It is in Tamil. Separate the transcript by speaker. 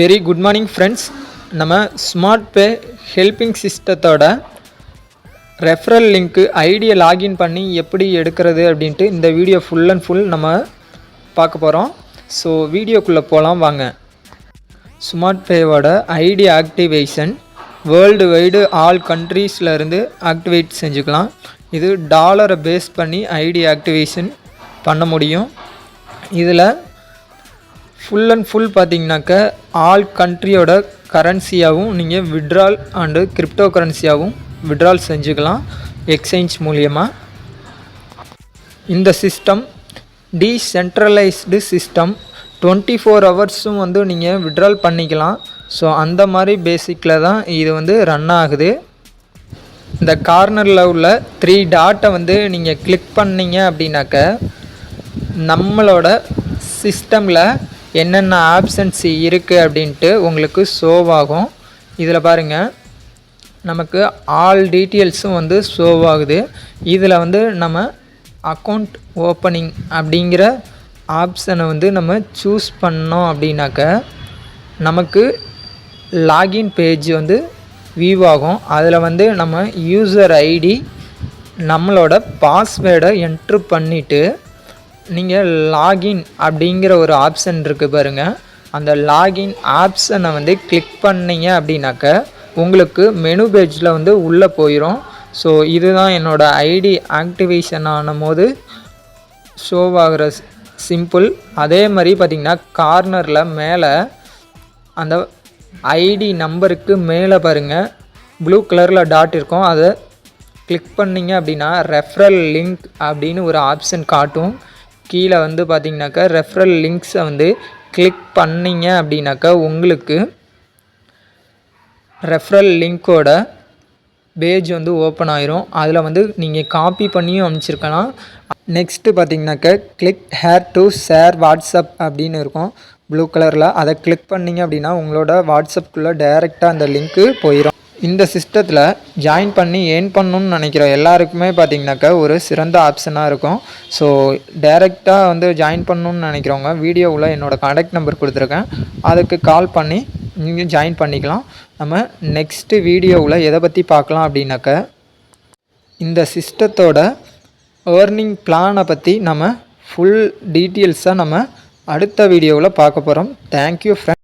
Speaker 1: வெரி குட் மார்னிங் ஃப்ரெண்ட்ஸ் நம்ம ஸ்மார்ட் பே ஹெல்பிங் சிஸ்டத்தோட ரெஃபரல் லிங்க்கு ஐடியை லாகின் பண்ணி எப்படி எடுக்கிறது அப்படின்ட்டு இந்த வீடியோ ஃபுல் அண்ட் ஃபுல் நம்ம பார்க்க போகிறோம் ஸோ வீடியோக்குள்ளே போகலாம் வாங்க. Smart பேவோட ID activation world wide all கண்ட்ரீஸ்லேருந்து activate செஞ்சுக்கலாம். இது டாலரை பேஸ் பண்ணி ஐடி ஆக்டிவேஷன் பண்ண முடியும். இதில் ஃபுல் அண்ட் ஃபுல் பார்த்தீங்கன்னாக்க ஆல் கண்ட்ரியோட கரன்சியாகவும் நீங்கள் விட்ரால் அண்டு கிரிப்டோ கரன்சியாகவும் விட்ரால் செஞ்சுக்கலாம் எக்ஸ்சேஞ்ச் மூலியமாக இந்த system decentralised system twenty four ஹவர்ஸும் வந்து நீங்கள் விட்ரால் பண்ணிக்கலாம். ஸோ அந்த மாதிரி பேசிக்கில் தான் இது வந்து ரன் ஆகுது. இந்த கார்னரில் உள்ள த்ரீ டாட்டை வந்து நீங்கள் கிளிக் பண்ணீங்க அப்படின்னாக்க நம்மளோட சிஸ்டமில் என்னென்ன ஆப்ஷன்ஸ் இருக்குது அப்படின்ட்டு உங்களுக்கு ஷோவ் ஆகும். இதில் பாருங்கள் நமக்கு ஆல் டீட்டெயில்ஸும் வந்து ஷோவ் ஆகுது. இதில் வந்து நம்ம அக்கௌண்ட் ஓப்பனிங் அப்படிங்கிற ஆப்ஷனை வந்து நம்ம சூஸ் பண்ணோம் அப்படின்னாக்க நமக்கு லாகின் பேஜ் வந்து வியூ ஆகும். அதில் வந்து நம்ம யூசர் ஐடி நம்மளோட பாஸ்வேர்டை என்ட்ரு பண்ணிவிட்டு நீங்கள் லாகின் அப்படிங்கிற ஒரு ஆப்ஷன் இருக்குது பாருங்கள் அந்த லாகின் ஆப்ஷனை வந்து கிளிக் பண்ணீங்க அப்படின்னாக்க உங்களுக்கு மெனு பேஜில் வந்து உள்ளே போயிடும் ஸோ இதுதான் என்னோடய ஐடி ஆக்டிவேஷன் ஆனும்போது போது ஷோவாகிற சிம்பிள் அதே மாதிரி பார்த்திங்கன்னா கார்னரில் மேலே அந்த ஐடி நம்பருக்கு மேலே பாருங்கள் ப்ளூ கலரில் டாட் இருக்கும். அதை கிளிக் பண்ணிங்க அப்படின்னா ரெஃபரல் லிங்க் அப்படின்னு ஒரு ஆப்ஷன் காட்டும். கீழே வந்து பார்த்தீங்கன்னாக்கா ரெஃபரல் லிங்க்ஸை வந்து கிளிக் பண்ணிங்க அப்படின்னாக்கா உங்களுக்கு ரெஃபரல் லிங்க்கோட பேஜ் வந்து ஓப்பன் ஆயிரும். அதில் வந்து நீங்கள் காப்பி பண்ணியும் அமைச்சிருக்கலாம் நெக்ஸ்ட்டு பார்த்தீங்கன்னாக்கா click here to share WhatsApp அப்படின்னு இருக்கும். ப்ளூ கலரில் அதை கிளிக் பண்ணிங்க அப்படின்னா உங்களோட வாட்ஸ்அப்புக்குள்ளே டைரெக்டாக அந்த லிங்க்கு போயிடும் இந்த சிஸ்டத்தில் ஜாயின் பண்ணி ஏர்ன் பண்ணணும்னு நினைக்கிற எல்லாருக்குமே பார்த்தீங்கன்னாக்கா ஒரு சிறந்த ஆப்ஷனாக இருக்கும். ஸோ டைரெக்டாக வந்து ஜாயின் பண்ணணும்னு நினைக்கிறவங்க வீடியோவில் என்னோடய காண்டாக்ட் நம்பர் கொடுத்துருக்கேன். அதுக்கு கால் பண்ணி நீங்கள் ஜாயின் பண்ணிக்கலாம். நம்ம நெக்ஸ்ட்டு வீடியோவில் எதை பற்றி பார்க்கலாம் அப்படின்னாக்க இந்த சிஸ்டத்தோட ஏர்னிங் பிளானை பற்றி நம்ம ஃபுல் டீட்டெயில்ஸாக நம்ம அடுத்த வீடியோவில் பார்க்க போகிறோம் தேங்க்யூ ஃப்ரெண்ட்